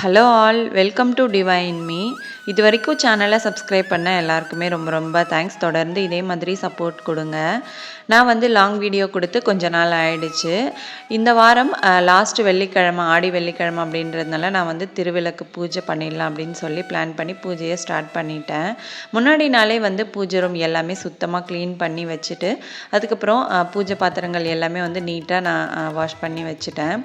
Hello all welcome to divine me இது வரைக்கும் சேனலை சப்ஸ்கிரைப் பண்ண எல்லாருக்குமே ரொம்ப ரொம்ப தேங்க்ஸ் தொடர்ந்து இதே மாதிரி சப்போர்ட் கொடுங்க. நான் வந்து லாங் வீடியோ கொடுத்து கொஞ்ச நாள் ஆயிடுச்சு. இந்த வாரம் லாஸ்ட் வெள்ளிக்கிழமை ஆடி வெள்ளிக்கிழமை அப்படின்றதுனால நான் வந்து திருவிளக்கு பூஜை பண்ணிடலாம் அப்படின்னு சொல்லி பிளான் பண்ணி பூஜையை ஸ்டார்ட் பண்ணிட்டேன். முன்னாடி நாளே வந்து பூஜை ரூம் எல்லாமே சுத்தமாக க்ளீன் பண்ணி வச்சுட்டு அதுக்கப்புறம் பூஜை பாத்திரங்கள் எல்லாமே வந்து நீட்டாக நான் வாஷ் பண்ணி வச்சுட்டேன்.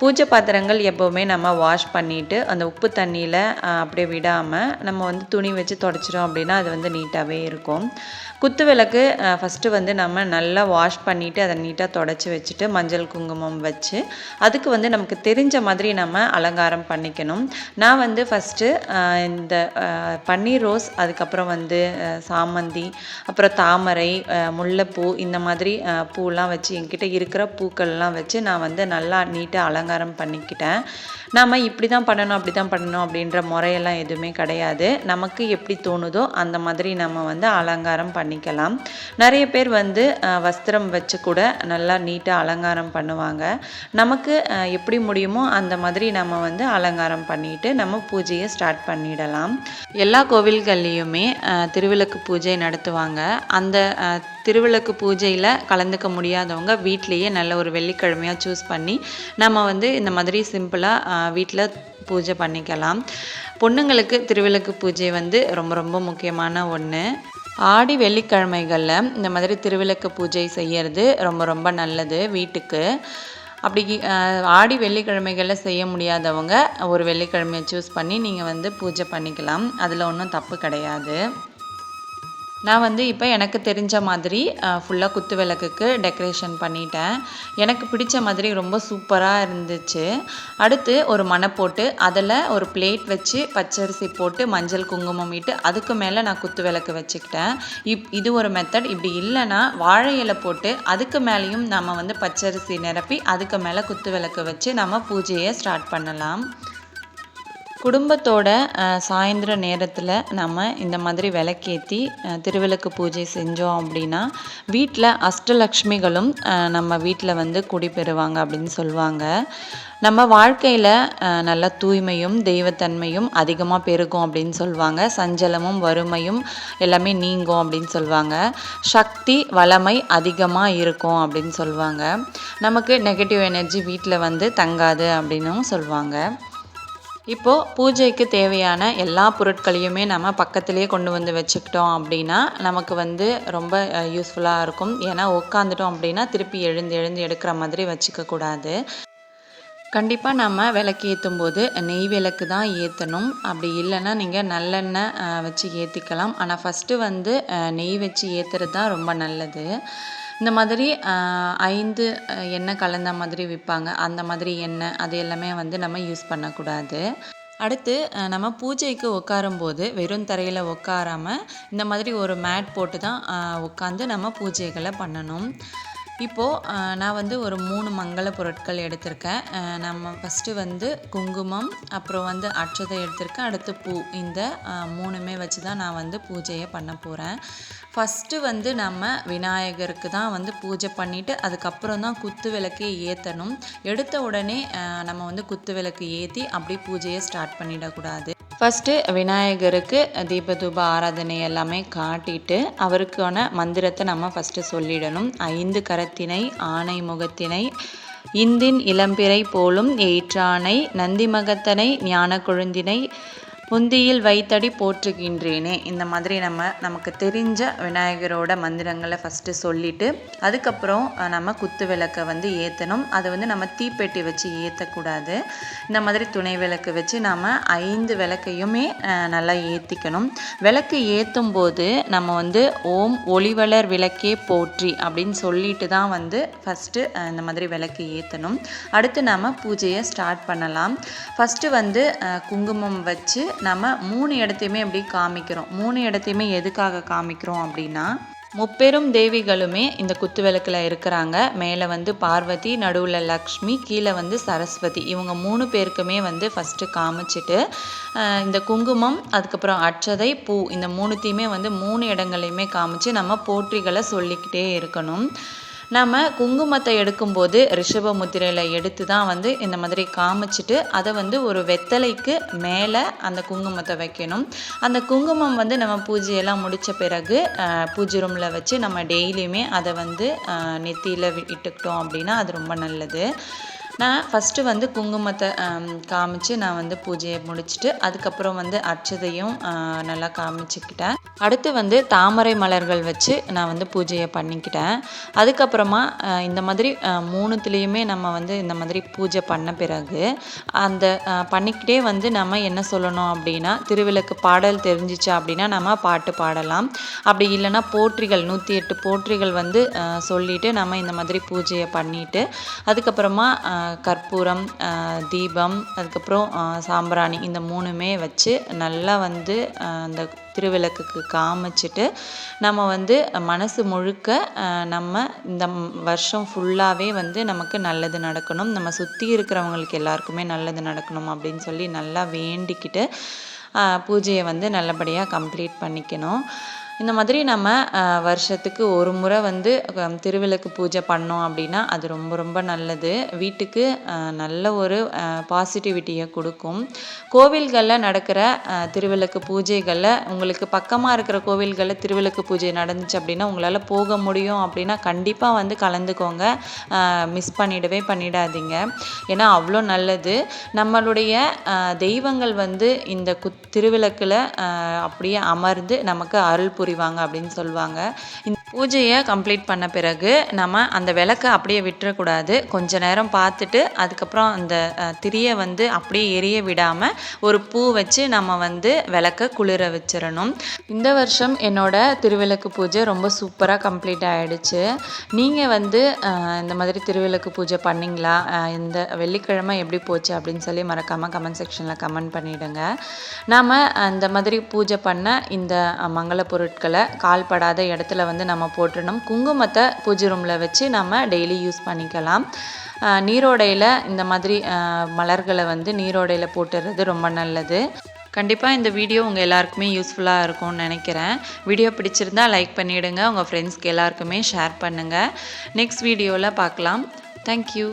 பூஜை பாத்திரங்கள் எப்போவுமே நம்ம வாஷ் பண்ணிவிட்டு அந்த உப்பு தண்ணியில் அப்படியே விடாமல் நம்ம வந்து துணி வச்சு தொடச்சிடும் அப்படின்னா அது வந்து நீட்டாகவே இருக்கும். குத்து விளக்கு ஃபஸ்ட்டு வந்து நம்ம நல்லா வாஷ் பண்ணிவிட்டு அதை நீட்டாக தொடச்சி வச்சுட்டு மஞ்சள் குங்குமம் வச்சு அதுக்கு வந்து நமக்கு தெரிஞ்ச மாதிரி நம்ம அலங்காரம் பண்ணிக்கணும். நான் வந்து ஃபஸ்ட்டு இந்த பன்னீர் ரோஸ் அதுக்கப்புறம் வந்து சாமந்தி அப்புறம் தாமரை முல்லைப்பூ இந்த மாதிரி பூலாம் வச்சு என்கிட்ட இருக்கிற பூக்கள்லாம் வச்சு நான் வந்து நல்லா நீட்டாக அலங்காரம் பண்ணிக்கிட்டேன். நாம் இப்படி தான் பண்ணணும் அப்படி தான் பண்ணணும் அப்படின்ற முறையெல்லாம் எதுவுமே கிடையாது. நமக்கு எப்படி தோணுதோ அந்த மாதிரி நம்ம வந்து அலங்காரம் பண்ணி பண்ணிக்கலாம். நிறைய பேர் வந்து வஸ்திரம் வச்சு கூட நல்லா நீட்டாக அலங்காரம் பண்ணுவாங்க. நமக்கு எப்படி முடியுமோ அந்த மாதிரி நம்ம வந்து அலங்காரம் பண்ணிட்டு நம்ம பூஜையை ஸ்டார்ட் பண்ணிடலாம். எல்லா கோவில்கள்லேயுமே திருவிளக்கு பூஜை நடத்துவாங்க. அந்த திருவிளக்கு பூஜையில் கலந்துக்க முடியாதவங்க வீட்லேயே நல்ல ஒரு வெள்ளிக்கிழமையாக சூஸ் பண்ணி நம்ம வந்து இந்த மாதிரி சிம்பிளாக வீட்டில் பூஜை பண்ணிக்கலாம். பொண்ணுங்களுக்கு திருவிளக்கு பூஜை வந்து ரொம்ப ரொம்ப முக்கியமான ஒன்று ஆடி வெள்ளிக்கிழமைகளில் இந்த மாதிரி திருவிளக்கு பூஜை செய்கிறது ரொம்ப ரொம்ப நல்லது வீட்டுக்கு. அப்படி ஆடி வெள்ளிக்கிழமைகளில் செய்ய முடியாதவங்க ஒரு வெள்ளிக்கிழமையை சூஸ் பண்ணி நீங்கள் வந்து பூஜை பண்ணிக்கலாம். அதில் ஒன்றும் தப்பு கிடையாது. நான் வந்து இப்போ எனக்கு தெரிஞ்ச மாதிரி ஃபுல்லாக குத்து விளக்குக்கு டெக்கரேஷன் பண்ணிட்டேன். எனக்கு பிடிச்ச மாதிரி ரொம்ப சூப்பராக இருந்துச்சு. அடுத்து ஒரு மனை போட்டு அதில் ஒரு பிளேட் வச்சு பச்சரிசி போட்டு மஞ்சள் குங்குமம் இட்டு அதுக்கு மேலே நான் குத்து விளக்கு வச்சுக்கிட்டேன். இப் இது ஒரு மெத்தட் இப்படி இல்லைன்னா வாழை இலை போட்டு அதுக்கு மேலேயும் நம்ம வந்து பச்சரிசி நிரப்பி அதுக்கு மேலே குத்து விளக்கு வச்சு நம்ம பூஜையை ஸ்டார்ட் பண்ணலாம். குடும்பத்தோட சாயந்தர நேரத்தில் நம்ம இந்த மாதிரி விளக்கேற்றி திருவிளக்கு பூஜை செஞ்சோம் அப்படின்னா வீட்டில் அஷ்டலக்ஷ்மிகளும் நம்ம வீட்டில் வந்து குடிபெறுவாங்க அப்படின்னு சொல்லுவாங்க. நம்ம வாழ்க்கையில் நல்ல தூய்மையும் தெய்வத்தன்மையும் அதிகமாக பெருகும் அப்படின்னு சொல்லுவாங்க. சஞ்சலமும் வறுமையும் எல்லாமே நீங்கும் அப்படின்னு சொல்லுவாங்க. சக்தி வளமை அதிகமாக இருக்கும் அப்படின்னு சொல்லுவாங்க. நமக்கு நெகட்டிவ் எனர்ஜி வீட்டில் வந்து தங்காது அப்படின்னும் சொல்லுவாங்க. இப்போது பூஜைக்கு தேவையான எல்லா பொருட்களையுமே நம்ம பக்கத்துலேயே கொண்டு வந்து வச்சுக்கிட்டோம் அப்படின்னா நமக்கு வந்து ரொம்ப யூஸ்ஃபுல்லாக இருக்கும். ஏன்னா உட்காந்துட்டோம் அப்படின்னா திருப்பி எழுந்து எழுந்து எடுக்கிற மாதிரி வச்சுக்கக்கூடாது கண்டிப்பாக நம்ம விளக்கு ஏற்றும் போது நெய் விளக்கு தான் ஏற்றணும் அப்படி இல்லைன்னா நீங்கள் நல்லெண்ணெய் வச்சு ஏற்றிக்கலாம் ஆனால் ஃபஸ்ட்டு வந்து நெய் வச்சு ஏற்றுறது தான் ரொம்ப நல்லது. இந்த மாதிரி ஐந்து எண்ணெய் கலந்த மாதிரி விற்பாங்க. அந்த மாதிரி எண்ணெய் அது எல்லாமே வந்து நம்ம யூஸ் பண்ணக்கூடாது. அடுத்து நம்ம பூஜைக்கு உட்காரும்போது வெறும் தரையில் உட்காராமல் இந்த மாதிரி ஒரு மேட் போட்டு தான் உட்காந்து நம்ம பூஜைகளை பண்ணணும். இப்போது நான் வந்து ஒரு மூணு மங்கள பொருட்கள் எடுத்திருக்கேன். நம்ம ஃபஸ்ட்டு வந்து குங்குமம் அப்புறம் வந்து அட்சதை எடுத்திருக்கேன். அடுத்து பூ. இந்த மூணுமே வச்சு தான் நான் வந்து பூஜையை பண்ண போகிறேன் ஃபஸ்ட்டு வந்து நம்ம விநாயகருக்கு தான் வந்து பூஜை பண்ணிவிட்டு அதுக்கப்புறம் தான் குத்து விளக்கே ஏற்றணும் எடுத்த உடனே நம்ம வந்து குத்து விளக்கு ஏற்றி அப்படி பூஜையை ஸ்டார்ட் பண்ணிடக்கூடாது. ஃபஸ்ட்டு விநாயகருக்கு தீபதூப ஆராதனை எல்லாமே காட்டிட்டு அவருக்கான மந்திரத்தை நம்ம ஃபஸ்ட்டு சொல்லிடணும். ஐந்து கரத்தினை ஆணை முகத்தினை இந்தின் இளம்பிறை போலும் ஏற்றானை நந்திமகத்தனை ஞான கொழுந்தினை புந்தியில் வைத்தடி போற்றுகின்றேனே. இந்த மாதிரி நம்ம நமக்கு தெரிஞ்ச விநாயகரோட மந்திரங்களை ஃபஸ்ட்டு சொல்லிவிட்டு அதுக்கப்புறம் நம்ம குத்து விளக்கை வந்து ஏற்றணும் அதை வந்து நம்ம தீப்பெட்டி வச்சு ஏற்றக்கூடாது இந்த மாதிரி துணை விளக்கு வச்சு நம்ம ஐந்து விளக்கையுமே நல்லா ஏற்றிக்கணும் விளக்கு ஏற்றும் போது நம்ம வந்து ஓம் ஒளிவளர் விளக்கே போற்றி அப்படின்னு சொல்லிட்டு தான் வந்து ஃபஸ்ட்டு இந்த மாதிரி விளக்கு ஏற்றணும் அடுத்து நம்ம பூஜையை ஸ்டார்ட் பண்ணலாம். ஃபஸ்ட்டு வந்து குங்குமம் வச்சு நம்ம மூணு இடத்தையுமே அப்படி காமிக்கிறோம்? மூணு இடத்தையுமே எதுக்காக காமிக்கிறோம் அப்படின்னா முப்பெரும் தேவிகளுமே இந்த குத்து விளக்கில் இருக்கிறாங்க. மேலே வந்து பார்வதி நடுவில் லக்ஷ்மி கீழே வந்து சரஸ்வதி. இவங்க மூணு பேருக்குமே வந்து ஃபஸ்ட்டு காமிச்சிட்டு இந்த குங்குமம் அதுக்கப்புறம் அச்சதை பூ இந்த மூணுத்தையுமே வந்து மூணு இடங்களையுமே காமிச்சு நம்ம போற்றிகளை சொல்லிக்கிட்டே இருக்கணும். நம்ம குங்குமத்தை எடுக்கும்போது ரிஷப முத்திரையில் எடுத்து தான் வந்து இந்த மாதிரி காமிச்சிட்டு அதை வந்து ஒரு வெத்தலைக்கு மேலே அந்த குங்குமத்தை வைக்கணும். அந்த குங்குமம் வந்து நம்ம பூஜையெல்லாம் முடித்த பிறகு பூஜை ரூமில் வச்சு நம்ம டெய்லியுமே அதை வந்து நெத்தியில் இட்டுக்கிட்டோம் அப்படின்னா அது ரொம்ப நல்லது. நான் ஃபஸ்ட்டு வந்து குங்குமத்தை காமிச்சு நான் வந்து பூஜையை முடிச்சுட்டு அதுக்கப்புறம் வந்து அர்ச்சதையும் நல்லா காமிச்சுக்கிட்டேன். அடுத்து வந்து தாமரை மலர்கள் வச்சு நான் வந்து பூஜையை பண்ணிக்கிட்டேன். அதுக்கப்புறமா இந்த மாதிரி மூணுத்துலேயுமே நம்ம வந்து இந்த மாதிரி பூஜை பண்ண பிறகு அந்த பண்ணிக்கிட்டே வந்து நம்ம என்ன சொல்லணும் அப்படின்னா திருவிளக்கு பாடல் தெரிஞ்சிச்சு அப்படின்னா நம்ம பாட்டு பாடலாம். அப்படி இல்லைன்னா போற்றிகள் நூற்றி எட்டு போற்றிகள் வந்து சொல்லிவிட்டு நம்ம இந்த மாதிரி பூஜையை பண்ணிட்டு அதுக்கப்புறமா கற்பூரம் தீபம் அதுக்கப்புறம் சாம்பிராணி இந்த மூணுமே வச்சு நல்லா வந்து அந்த திருவிளக்குக்கு காமிச்சிட்டு நம்ம வந்து மனசு முழுக்க நம்ம இந்த வருஷம் ஃபுல்லாகவே வந்து நமக்கு நல்லது நடக்கணும். நம்ம சுற்றி இருக்கிறவங்களுக்கு எல்லாருக்குமே நல்லது நடக்கணும் அப்படின்னு சொல்லி நல்லா வேண்டிக்கிட்டு பூஜையை வந்து நல்லபடியாக கம்ப்ளீட் பண்ணிக்கணும். இந்த மாதிரி நம்ம வருஷத்துக்கு ஒரு முறை வந்து திருவிளக்கு பூஜை பண்ணோம் அப்படின்னா அது ரொம்ப ரொம்ப நல்லது. வீட்டுக்கு நல்ல ஒரு பாசிட்டிவிட்டியை கொடுக்கும். கோவில்களில் நடக்கிற திருவிளக்கு பூஜைகளில் உங்களுக்கு பக்கமாக இருக்கிற கோவில்களில் திருவிளக்கு பூஜை நடந்துச்சு அப்படின்னா உங்களால் போக முடியும் அப்படின்னா கண்டிப்பாக வந்து கலந்துக்கோங்க. மிஸ் பண்ணிடவே பண்ணிடாதீங்க. ஏன்னா அவ்வளோ நல்லது. நம்மளுடைய தெய்வங்கள் வந்து இந்த கு திருவிளக்கில் அப்படியே அமர்ந்து நமக்கு அருள் புரிவாங்க அப்படின்னு சொல்லுவாங்க. இந்த பூஜையை கம்ப்ளீட் பண்ண பிறகு நம்ம அந்த விளக்கை அப்படியே விட்டுறக்கூடாது. கொஞ்ச நேரம் பார்த்துட்டு அதுக்கப்புறம் அந்த திரியை வந்து அப்படியே எரிய விடாமல் ஒரு பூ வச்சு நம்ம வந்து விளக்க குளிர வச்சிடணும். இந்த வருஷம் என்னோட திருவிளக்கு பூஜை ரொம்ப சூப்பராக கம்ப்ளீட் ஆகிடுச்சு நீங்கள் வந்து இந்த மாதிரி திருவிளக்கு பூஜை பண்ணீங்களா? இந்த வெள்ளிக்கிழமை எப்படி போச்சு அப்படின்னு சொல்லி மறக்காமல் கமெண்ட் செக்ஷனில் கமெண்ட் பண்ணிவிடுங்க நாம் அந்த மாதிரி பூஜை பண்ண இந்த மங்கள பொருட்கள் கால்படாத இடத்துல வந்து நம்ம போட்டுடணும். குங்குமத்தை பூஜை ரூமில் வச்சு நம்ம டெய்லி யூஸ் பண்ணிக்கலாம். நீரோடையில் இந்த மாதிரி மலர்களை வந்து நீரோடையில் போட்டுறது ரொம்ப நல்லது. கண்டிப்பாக இந்த வீடியோ உங்கள் எல்லாருக்குமே யூஸ்ஃபுல்லாக இருக்கும்னு நினைக்கிறேன். வீடியோ பிடிச்சிருந்தா லைக் பண்ணிவிடுங்க உங்கள் ஃப்ரெண்ட்ஸ்க்கு எல்லாருக்குமே ஷேர் பண்ணுங்கள் நெக்ஸ்ட் வீடியோவில் பார்க்கலாம். தேங்க்யூ